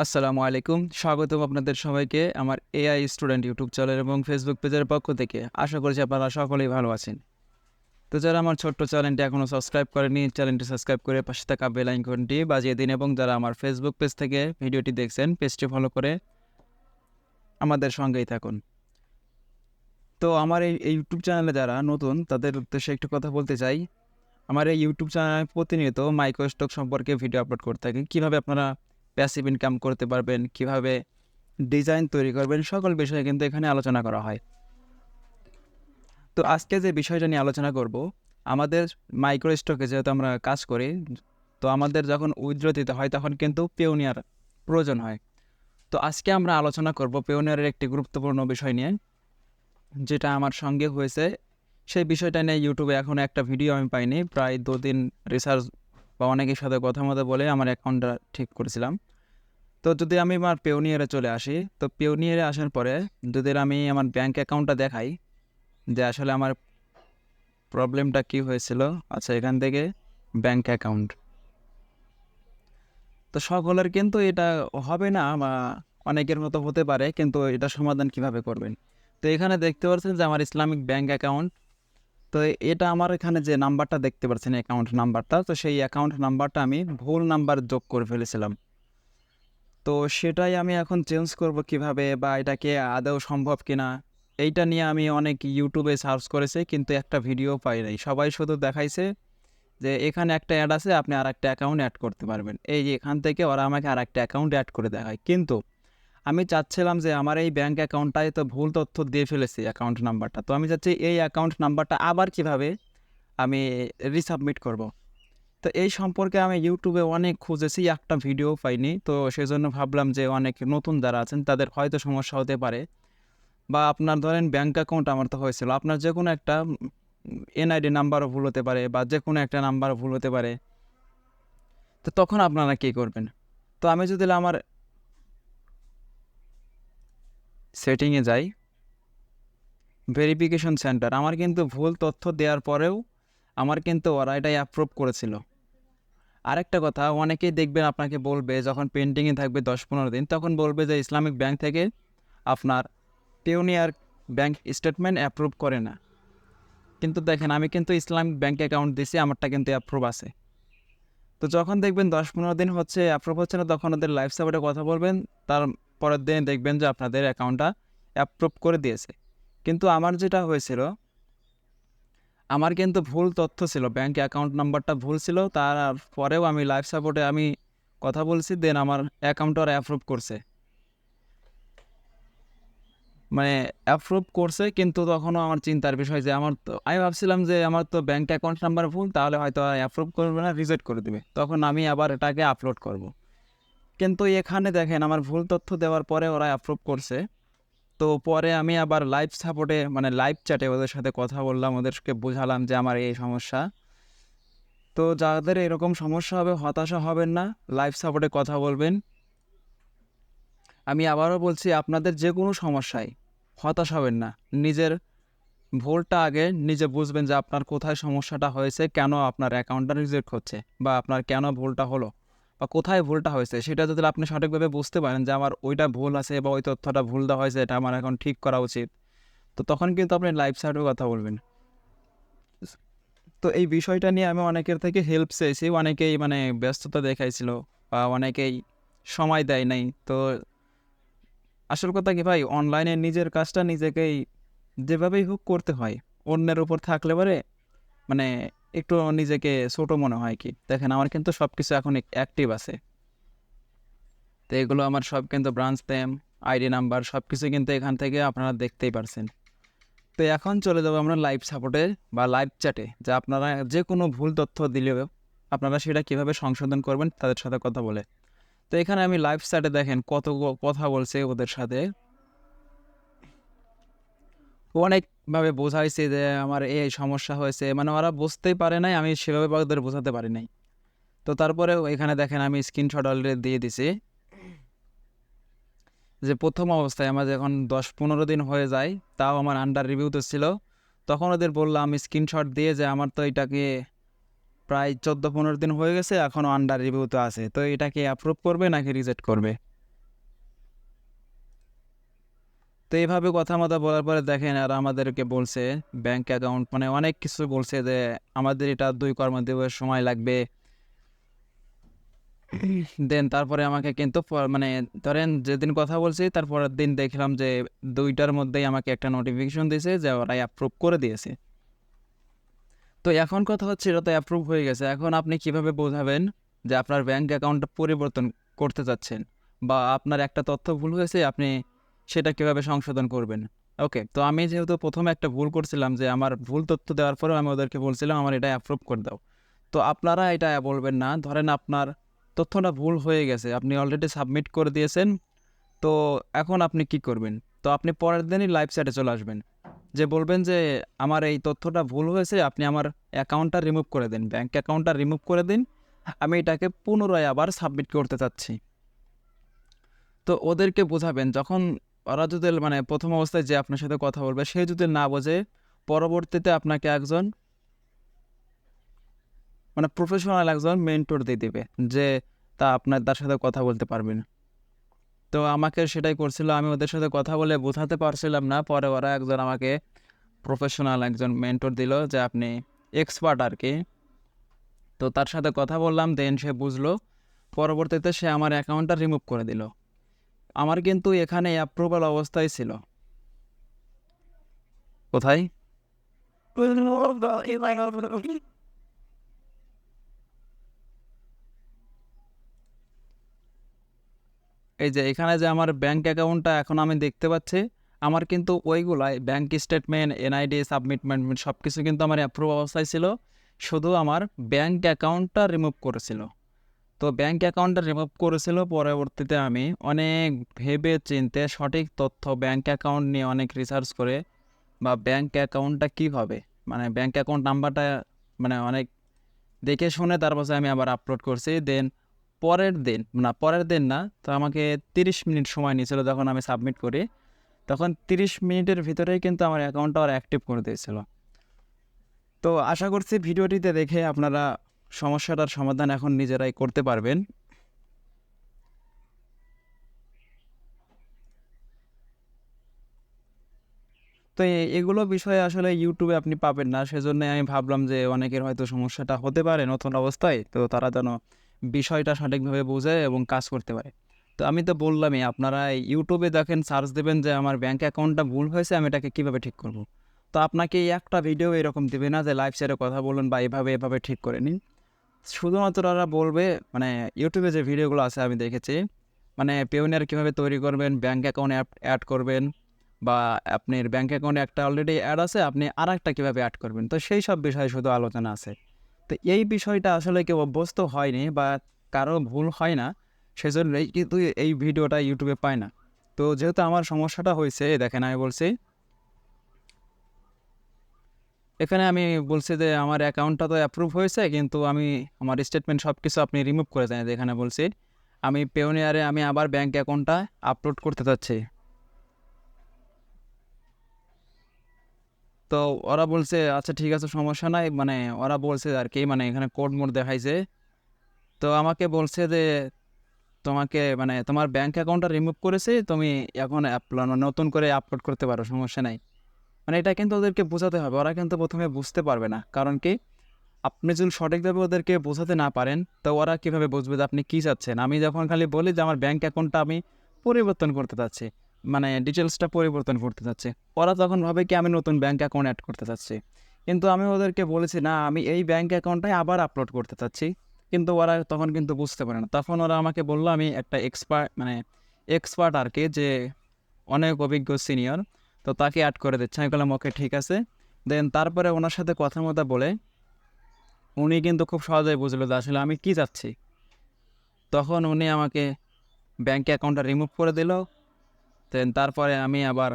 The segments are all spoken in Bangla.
আসসালামু আলাইকুম। স্বাগতম আপনাদের সবাইকে আমার এআই স্টুডেন্ট ইউটিউব চ্যানেল এবং ফেসবুক পেজের পক্ষ থেকে। আশা করছি আপনারা সকলেই ভালো আছেন। তো যারা আমার ছোট্ট চ্যানেলটি এখনও সাবস্ক্রাইব করেনি চ্যানেলটি সাবস্ক্রাইব করে পাশে থাকা বেল আইকনটি বাজিয়ে দিন এবং যারা আমার ফেসবুক পেজ থেকে ভিডিওটি দেখছেন পেজটি ফলো করে আমাদের সঙ্গেই থাকুন। তো আমার এই ইউটিউব চ্যানেলে যারা নতুন, তাদের উদ্দেশ্যে একটু কথা বলতে চাই। আমার এই ইউটিউব চ্যানেলে প্রতিনিয়ত মাইক্রো স্টক সম্পর্কে ভিডিও আপলোড করতে থাকি। কীভাবে আপনারা প্যাসিভ ইনকাম করতে পারবেন, কীভাবে ডিজাইন তৈরি করবেন, সকল বিষয়ে কিন্তু এখানে আলোচনা করা হয়। তো আজকে যে বিষয়টা নিয়ে আলোচনা করব, আমাদের মাইক্রো স্টকে যেহেতু আমরা কাজ করি, তো আমাদের যখন উইথড্র দিতে হয় তখন কিন্তু পেউনিয়ার প্রয়োজন হয়। তো আজকে আমরা আলোচনা করব পেউনিয়ারের একটি গুরুত্বপূর্ণ বিষয় নিয়ে, যেটা আমার সঙ্গে হয়েছে। সেই বিষয়টা নিয়ে ইউটিউবে এখনও একটা ভিডিও আমি পাইনি, প্রায় দুদিন রিসার্চ বা অনেকের সাথে কথা মতো বলে আমার অ্যাকাউন্টটা ঠিক করেছিলাম। তো যদি আমি আমার পেউনিয়ারে চলে আসি, তো পেউনিয়ারে আসার পরে যদি আমি আমার ব্যাঙ্ক অ্যাকাউন্টটা দেখাই যে আসলে আমার প্রবলেমটা কি হয়েছিল আচ্ছা এখান থেকে ব্যাঙ্ক অ্যাকাউন্ট তো সকলের কিন্তু এটা হবে না, বা অনেকের মতো হতে পারে, কিন্তু এটা সমাধান কীভাবে করবেন? তো এখানে দেখতে পাচ্ছেন যে আমার ইসলামিক ব্যাঙ্ক অ্যাকাউন্ট তো এটা আমার এখানে যে নাম্বারটা দেখতে পাচ্ছেন অ্যাকাউন্ট নাম্বারটা, তো সেই অ্যাকাউন্ট নাম্বারটা আমি ভুল নাম্বার যোগ করে ফেলেছিলাম। তো সেটাই আমি এখন চেঞ্জ করব কীভাবে বা এটাকে আদৌ সম্ভব কিনা, এইটা নিয়ে আমি অনেক ইউটিউবে সার্চ করেছি, কিন্তু একটা ভিডিও পাই নাই। সবাই শুধু দেখাইছে যে এখানে একটা অ্যাড আছে, আপনি আর একটা অ্যাকাউন্ট অ্যাড করতে পারবেন। এই যে এখান থেকে ওরা আমাকে আর একটা অ্যাকাউন্ট অ্যাড করে দেখায়। কিন্তু আমি চাচ্ছিলাম যে আমার এই ব্যাঙ্ক অ্যাকাউন্টটায় তো ভুল তথ্য দিয়ে ফেলেছি অ্যাকাউন্ট নাম্বারটা তো আমি চাচ্ছি এই অ্যাকাউন্ট নাম্বারটা আবার কীভাবে আমি রিসাবমিট করব। তো এই সম্পর্কে আমি ইউটিউবে অনেক খুঁজেছি, একটা ভিডিও পাইনি। তো সেজন্য ভাবলাম যে অনেক নতুন যারা আছেন, তাদের হয়তো সমস্যা হতে পারে। বা আপনার ধরেন ব্যাঙ্ক অ্যাকাউন্ট আমার তো হয়েছিল। আপনার যে কোনো একটা এনআইডি নাম্বারও ভুল হতে পারে বা যে কোনো একটা নাম্বারও ভুল হতে পারে। তো তখন আপনারা কী করবেন? তো আমি যদি আমার সেটিংয়ে যাই ভেরিফিকেশন সেন্টার আমার কিন্তু ভুল তথ্য দেওয়ার পরেও আমার কিন্তু ওরা এটাই অ্যাপ্রুভ করেছিল। আরেকটা কথা, অনেকেই দেখবেন আপনাকে বলবে, যখন পেন্টিংয়ে থাকবে দশ পনেরো দিন, তখন বলবে যে ইসলামিক ব্যাংক থেকে আপনার পিওনিয়ার ব্যাংক স্টেটমেন্ট অ্যাপ্রুভ করে না। কিন্তু দেখেন, আমি কিন্তু ইসলামিক ব্যাংক অ্যাকাউন্ট দিছি, আমারটা কিন্তু অ্যাপ্রুভ আছে। তো যখন দেখবেন দশ পনেরো দিন হচ্ছে অ্যাপ্রুভ হচ্ছে না, তখন ওদের লাইফ সাপোর্টে কথা বলবেন, তার পরের দিনে দেখবেন যে আপনাদের অ্যাকাউন্টটা অ্যাপ্রুভ করে দিয়েছে। কিন্তু আমার যেটা হয়েছিল, আমার কিন্তু ভুল তথ্য ছিল ব্যাঙ্ক অ্যাকাউন্ট নাম্বারটা ভুল ছিল, তার পরেও আমি লাইফ সাপোর্টে আমি কথা বলছি দেন আমার অ্যাকাউন্ট ওরা অ্যাপ্রুভ করছে। মানে অ্যাপ্রুভ করছে, কিন্তু তখনও আমার চিন্তার বিষয় যে আমার তো, আমি ভাবছিলাম যে আমার তো ব্যাঙ্ক অ্যাকাউন্ট নাম্বার ভুল, তাহলে হয়তো অ্যাপ্রুভ করবে না রিজেক্ট করে দেবে। তখন আমি আবার এটাকে আপলোড করব। কিন্তু এখানে দেখেন আমার ভুল তথ্য দেওয়ার পরে ওরা অ্যাপ্রুভ করছে। তো পরে আমি আবার লাইভ সাপোর্টে মানে লাইভ চ্যাটে ওদের সাথে কথা বললাম, ওদেরকে বোঝালাম যে আমার এই সমস্যা। তো যাদের এরকম সমস্যা হবে, হতাশা হবেন না লাইভ সাপোর্টে কথা বলবেন। আমি আবারও বলছি, আপনাদের যে কোনো সমস্যায় হতাশ হবেন না। নিজের ভুলটা আগে নিজে বুঝবেন যে আপনার কোথায় সমস্যাটা হয়েছে, কেন আপনার অ্যাকাউন্টটা রিজেক্ট হচ্ছে বা আপনার কেন ভুলটা হলো। বা কোথায় ভুলটা হয়েছে, সেটা যদি আপনি সঠিকভাবে বুঝতে পারেন যে আমার ওইটা ভুল আছে বা ওই তথ্যটা ভুল দেওয়া হয়েছে, এটা আমার এখন ঠিক করা উচিত, তো তখন কিন্তু আপনি লাইভ সাইডেও কথা বলবেন। তো এই বিষয়টা নিয়ে আমি অনেকের থেকে হেল্প চেয়েছি, অনেকেই মানে ব্যস্ততা দেখাইছিল বা অনেকেই সময় দেয় নাই, তো আসল কথা কি ভাই অনলাইনে নিজের কাজটা নিজেকেই যেভাবেই হোক করতে হয়, অন্যের উপর থাকলে পরে মানে একটু নিজেকে ছোট মনে হয় কি? দেখেন, আমার কিন্তু সব কিছু এখন অ্যাক্টিভ আছে। তো এগুলো আমার সব কিন্তু ব্রাঞ্চ নেম আইডি নাম্বার সব কিছু কিন্তু এখান থেকে আপনারা দেখতেই পারছেন। তো এখন চলে যাব আমরা লাইভ সাপোর্টে বা লাইভ চ্যাটে যা আপনারা যে কোনো ভুল তথ্য দিলেও আপনারা সেটা কীভাবে সংশোধন করবেন, তাদের সাথে কথা বলে। তো এখানে আমি লাইভ চ্যাটে দেখেন কত, কথা বলছে ওদের সাথে। অনেকভাবে বোঝাইছে যে আমার এই সমস্যা হয়েছে। মানে ওরা বুঝতেই পারে নাই, আমি সেভাবে ওদের বোঝাতে পারি নাই। তো তারপরে এখানে দেখেন আমি স্ক্রিনশট অলরেডি দিয়ে দিছি। যে প্রথম অবস্থায় আমার যখন দশ পনেরো দিন হয়ে যায়, তাও আমার আন্ডার রিভিউ তো ছিল। তখন ওদের বললাম আমি স্ক্রিনশট দিয়ে যে আমার তো এটাকে প্রায় চোদ্দ পনেরো দিন হয়ে গেছে এখনও আন্ডার রিভিউ তো আছে। তো এটাকে অ্যাপ্রুভ করবে নাকি রিজেক্ট করবে? তো এইভাবে কথা মতো বলার পরে দেখেন আর আমাদেরকে বলছে ব্যাংক অ্যাকাউন্ট মানে অনেক কিছু বলছে যে আমাদের এটা দুই কর্মদিবস সময় লাগবে। দেন তারপরে আমাকে কিন্তু মানে ধরেন যেদিন কথা বলছি তারপরের দিন দেখলাম যে দুইটার মধ্যেই আমাকে একটা নোটিফিকেশন দিয়েছে যে ওরাই অ্যাপ্রুভ করে দিয়েছে। তো এখন কথা হচ্ছে এটা তো অ্যাপ্রুভ হয়ে গেছে। এখন আপনি কীভাবে বোঝাবেন যে আপনার ব্যাংক অ্যাকাউন্টটা পরিবর্তন করতে চাচ্ছেন? বা আপনার একটা তথ্য ভুল হয়েছে, আপনি সেটা কীভাবে সংশোধন করবেন? ওকে তো আমি যেহেতু প্রথমে একটা ভুল করছিলাম যে আমার ভুল তথ্য দেওয়ার পরেও আমি ওদেরকে বলছিলাম, আমার এটা অ্যাপ্রুভ করে দাও। তো আপনারা এটা বলবেন না। ধরেন আপনার তথ্যটা ভুল হয়ে গেছে, আপনি অলরেডি সাবমিট করে দিয়েছেন, তো এখন আপনি কি করবেন? তো আপনি পরের দিনই লাইভ চ্যাটে চলে আসবেন, যে বলবেন যে আমার এই তথ্যটা ভুল হয়েছে, আপনি আমার অ্যাকাউন্টটা রিমুভ করে দিন ব্যাঙ্ক অ্যাকাউন্টটা রিমুভ করে দিন, আমি এটাকে পুনরায় আবার সাবমিট করতে চাচ্ছি। তো ওদেরকে বোঝাবেন, যখন ওরা যদি মানে প্রথম অবস্থায় যে আপনার সাথে কথা বলবে, সে যদি না বোঝে, পরবর্তীতে আপনাকে একজন মানে প্রফেশনাল একজন মেন্টর দিয়ে দিবে, যে তা আপনার, তার সাথে কথা বলতে পারবেন তো আমাকে সেটাই করছিল, আমি ওদের সাথে কথা বলে বোঝাতে পারছিলাম না, পরে ওরা একজন আমাকে প্রফেশনাল একজন মেন্টর দিল যে আপনি এক্সপার্ট আর কি তো তার সাথে কথা বললাম দেন সে বুঝলো, পরবর্তীতে সে আমার অ্যাকাউন্টটা রিমুভ করে দিল। আমার কিন্তু এখানে অ্যাপ্রুভাল অবস্থায় ছিল। কোথায়? এই যে এখানে যে আমার ব্যাংক অ্যাকাউন্টটা এখন আমি দেখতে পাচ্ছি, আমার কিন্তু ওইগুলাই ব্যাংক স্টেটমেন্ট এনআইডি সাবমিটমেন্ট সব কিছু কিন্তু আমার অ্যাপ্রুভ অবস্থায় ছিল। শুধু আমার ব্যাংক অ্যাকাউন্টটা রিমুভ করেছিল। তো ব্যাংক অ্যাকাউন্টটা রিমুভ করেছিল, পরবর্তীতে আমি অনেক ভেবে চিনতে সঠিক তথ্য ব্যাংক অ্যাকাউন্ট নিয়ে অনেক রিসার্চ করে, বা ব্যাংক অ্যাকাউন্টটা কী হবে মানে ব্যাংক অ্যাকাউন্ট নাম্বারটা মানে অনেক দেখে শুনে তারপর আমি আবার আপলোড করছি। দেন পরের দিন, না, পরের দিন না, তো আমাকে তিরিশ মিনিট সময় নিয়েছিল যখন আমি সাবমিট করি। তখন তিরিশ মিনিটের ভিতরেই কিন্তু আমার অ্যাকাউন্টটা আর অ্যাক্টিভ করে দিয়েছিল। তো আশা করছি ভিডিওটিতে দেখে আপনারা সমস্যাটার সমাধান এখন নিজেরাই করতে পারবেন। তো এগুলো বিষয়ে আসলে ইউটিউবে আপনি পাবেন না, সেজন্য আমি ভাবলাম যে অনেকের হয়তো সমস্যাটা হতে পারে নতুন অবস্থায়, তো তারা যেন বিষয়টা সঠিকভাবে বোঝে এবং কাজ করতে পারে। তো আমি তো বললামই, আপনারা ইউটিউবে দেখেন, সার্চ দেবেন যে আমার ব্যাঙ্ক অ্যাকাউন্টটা ভুল হয়েছে, আমি এটাকে কীভাবে ঠিক করব? তো আপনাকে একটা ভিডিও এরকম দেবে না যে লাইভ চ্যাটে কথা বলুন বা এভাবে এভাবে ঠিক করে নিন। শুধুমাত্র ওরা বলবে মানে ইউটিউবে যে ভিডিওগুলো আছে আমি দেখেছি মানে পেওনিয়ার কীভাবে তৈরি করবেন ব্যাঙ্ক অ্যাকাউন্ট অ্যাপ অ্যাড করবেন, বা আপনার ব্যাঙ্ক অ্যাকাউন্টে একটা অলরেডি অ্যাড আছে, আপনি আর একটা কীভাবে অ্যাড করবেন, তো সেই সব বিষয়ে শুধু আলোচনা আছে। তো এই বিষয়টা আসলে কেউ অভ্যস্ত হয়নি, বা কারও ভুল হয় না, সেজন্যই কিন্তু এই ভিডিওটা ইউটিউবে পায় না। তো যেহেতু আমার সমস্যাটা হয়েছে, দেখেন আমি বলছি এখানে আমি বলছি যে আমার অ্যাকাউন্টটা তো অ্যাপ্রুভ হয়েছে, কিন্তু আমি আমার স্টেটমেন্ট সব কিছু আপনি রিমুভ করে দেন এখানে বলছি, আমি পেওনিয়ারে আমি আবার ব্যাংক অ্যাকাউন্টটা আপলোড করতে চাচ্ছি। তো ওরা বলছে আচ্ছা ঠিক আছে, সমস্যা নাই। মানে ওরা বলছে আর কি মানে এখানে কোড মোড দেখাইছে। তো আমাকে বলছে যে, তোমাকে মানে তোমার ব্যাংক অ্যাকাউন্টটা রিমুভ করেছে, তুমি এখন আপলোড নতুন করে আপলোড করতে পারো, সমস্যা নাই। মানে এটা কিন্তু ওদেরকে বোঝাতে হবে। ওরা কিন্তু প্রথমে বুঝতে পারবে না। কারণ কি? আপনি যদি সঠিকভাবে ওদেরকে বোঝাতে না পারেন, তো ওরা কীভাবে বুঝবে যে আপনি কী চাচ্ছেন? আমি যখন খালি বলি যে আমার ব্যাঙ্ক অ্যাকাউন্টটা আমি পরিবর্তন করতে চাচ্ছি মানে ডিটেলসটা পরিবর্তন করতে চাচ্ছি, ওরা তখন ভাবে কি আমি নতুন ব্যাঙ্ক অ্যাকাউন্ট অ্যাড করতে চাচ্ছি। কিন্তু আমি ওদেরকে বলেছি, না, আমি এই ব্যাঙ্ক অ্যাকাউন্টটাই আবার আপলোড করতে চাচ্ছি। কিন্তু ওরা তখন কিন্তু বুঝতে পারে না। তখন ওরা আমাকে বলল, আমি একটা এক্সপার্ট মানে এক্সপার্ট আর কি, যে অনেক অভিজ্ঞ সিনিয়র তো তাকে অ্যাড করে দিচ্ছে। আমি বললাম ওকে ঠিক আছে। দেন তারপরে ওনার সাথে কথা মতো বলে উনি কিন্তু খুব সহজেই বুঝলো যে আসলে আমি কী চাচ্ছি। তখন উনি আমাকে ব্যাংক অ্যাকাউন্টটা রিমুভ করে দিল। দেন তারপরে আমি আবার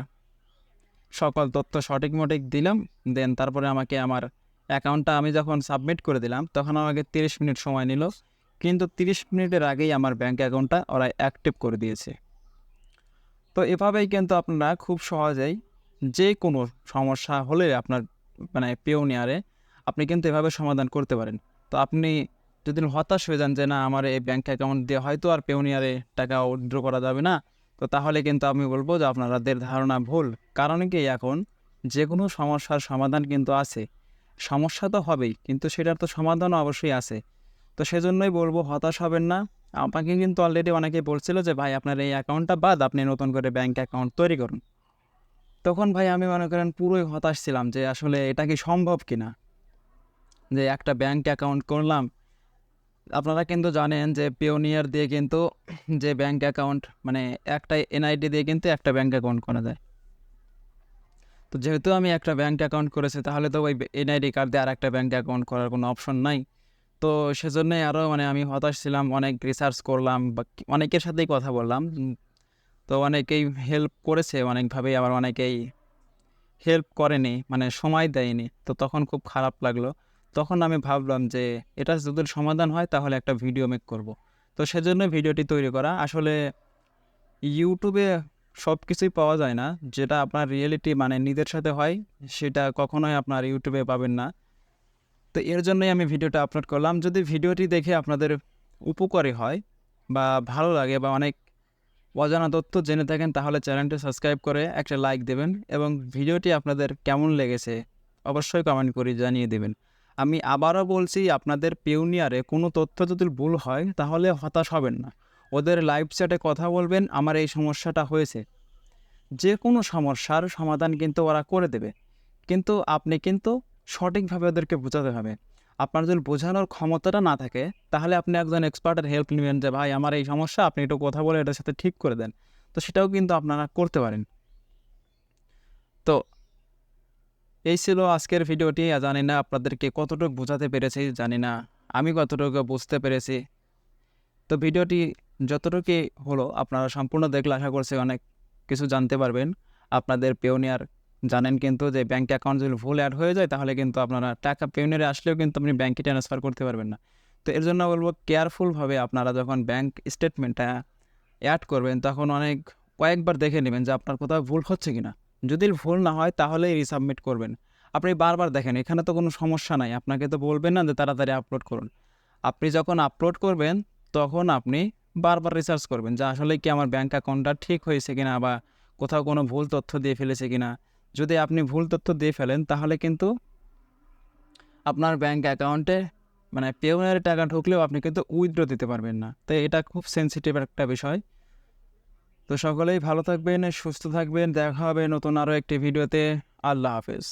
সকল তথ্য সঠিক মঠিক দিলাম। দেন তারপরে আমাকে আমার অ্যাকাউন্টটা আমি যখন সাবমিট করে দিলাম, তখন আমাকে তিরিশ মিনিট সময় নিল। কিন্তু তিরিশ মিনিটের আগেই আমার ব্যাঙ্ক অ্যাকাউন্টটা ওরা অ্যাক্টিভ করে দিয়েছে। তো এভাবেই কিন্তু আপনারা খুব সহজেই যে কোনো সমস্যা হলে আপনার মানে পেওনিয়ারে আপনি কিন্তু এভাবে সমাধান করতে পারেন। তো আপনি যদি হতাশ হয়ে যান যে, না, আমার এই ব্যাঙ্ক অ্যাকাউন্ট দিয়ে হয়তো আর পেওনিয়ারে টাকা উইথড্র করা যাবে না। তো তাহলে কিন্তু আমি বলব যে, আপনাদের ধারণা ভুল। কারণ কি এখন যে কোনো সমস্যার সমাধান কিন্তু আছে। সমস্যা তো হবেই, কিন্তু সেটার তো সমাধানও অবশ্যই আছে। তো সেজন্যই বলব হতাশ হবেন না। আমাকে কিন্তু অলরেডি অনেকেই বলছিল যে, ভাই, আপনার এই অ্যাকাউন্টটা বাদ, আপনি নতুন করে ব্যাঙ্ক অ্যাকাউন্ট তৈরি করুন। তখন ভাই আমি মনে করেন পুরোই হতাশ ছিলাম যে, আসলে এটা কি সম্ভব কি না যে একটা ব্যাঙ্ক অ্যাকাউন্ট করলাম। আপনারা কিন্তু জানেন যে পিওনিয়ার দিয়ে কিন্তু যে ব্যাঙ্ক অ্যাকাউন্ট মানে একটা এনআইডি দিয়ে কিন্তু একটা ব্যাঙ্ক অ্যাকাউন্ট করা যায়। তো যেহেতু আমি একটা ব্যাঙ্ক অ্যাকাউন্ট করেছি, তাহলে তো ওই এনআইডি কার্ড দিয়ে আর একটা ব্যাংক অ্যাকাউন্ট করার কোনো অপশন নাই। তো সেজন্যই আরও মানে আমি হতাশ ছিলাম, অনেক রিসার্চ করলাম, বা অনেকের সাথেই কথা বললাম। তো অনেকেই হেল্প করেছে, অনেকভাবেই আবার অনেকেই হেল্প করেনি মানে সময় দেয়নি। তো তখন খুব খারাপ লাগল। তখন আমি ভাবলাম যে, এটা যদি সমাধান হয়, তাহলে একটা ভিডিও মেক করব। তো সেজন্য ভিডিওটি তৈরি করা। আসলে ইউটিউবে সব কিছুই পাওয়া যায় না। যেটা আপনার রিয়েলিটি মানে নিজের সাথে হয়, সেটা কখনোই আপনার ইউটিউবে পাবেন না। তো এর জন্যই আমি ভিডিওটা আপলোড করলাম। যদি ভিডিওটি দেখে আপনাদের উপকারী হয় বা ভালো লাগে বা অনেক অজানা তথ্য জেনে থাকেন, তাহলে চ্যানেলটি সাবস্ক্রাইব করে একটা লাইক দেবেন এবং ভিডিওটি আপনাদের কেমন লেগেছে অবশ্যই কমেন্ট করে জানিয়ে দেবেন। আমি আবারও বলছি, আপনাদের পিউনিয়ারে কোনো তথ্য যদি ভুল হয়, তাহলে হতাশ হবেন না। ওদের লাইভ চ্যাটে কথা বলবেন, আমার এই সমস্যাটা হয়েছে। যে কোনো সমস্যার সমাধান কিন্তু ওরা করে দেবে। কিন্তু আপনি কিন্তু সঠিকভাবে ওদেরকে বোঝাতে হবে। আপনার যদি বোঝানোর ক্ষমতাটা না থাকে, তাহলে আপনি একজন এক্সপার্টের হেল্প নেবেন যে, ভাই, আমার এই সমস্যা, আপনি একটু কথা বলে এটার সাথে ঠিক করে দেন। তো সেটাও কিন্তু আপনারা করতে পারেন। তো এই ছিল আজকের ভিডিওটি। জানি না আপনাদেরকে কতটুকু বোঝাতে পেরেছি, জানি না আমি কতটুকু বুঝতে পেরেছি। তো ভিডিওটি যতটুকু হলো, আপনারা সম্পূর্ণ দেখলে আশা করছি অনেক কিছু জানতে পারবেন। আপনাদের পেওনিয়ার জানেন কিন্তু যে ব্যাঙ্ক অ্যাকাউন্ট যদি ভুল অ্যাড হয়ে যায়, তাহলে কিন্তু আপনারা টাকা পেওনিয়ারে আসলেও কিন্তু আপনি ব্যাঙ্কে ট্রান্সফার করতে পারবেন না। তো এর জন্য বলব কেয়ারফুলভাবে আপনারা যখন ব্যাঙ্ক স্টেটমেন্টটা অ্যাড করবেন, তখন অনেক কয়েকবার দেখে নেবেন যে আপনার কোথাও ভুল হচ্ছে কি না যদি ভুল না হয়, তাহলেই রিসাবমিট করবেন। আপনি বারবার দেখেন, এখানে তো কোনো সমস্যা নাই। আপনাকে তো বলবেন না যে তাড়াতাড়ি আপলোড করুন। আপনি যখন আপলোড করবেন, তখন আপনি বারবার রিসার্চ করবেন যে আসলে কি আমার ব্যাঙ্ক অ্যাকাউন্টটা ঠিক হয়েছে কিনা বা কোথাও কোনো ভুল তথ্য দিয়ে ফেলেছে কিনা। যদি আপনি ভুল তথ্য দিয়ে ফেলেন, তাহলে কিন্তু আপনার ব্যাঙ্ক অ্যাকাউন্টে মানে পেওনারের টাকা ঢুকলেও আপনি কিন্তু উইথড্র দিতে পারবেন না। তাই এটা খুব সেন্সিটিভ একটা বিষয়। তো সকলেই ভালো থাকবেন, সুস্থ থাকবেন, দেখা হবে নতুন আরও একটি ভিডিওতে আল্লাহ হাফেজ।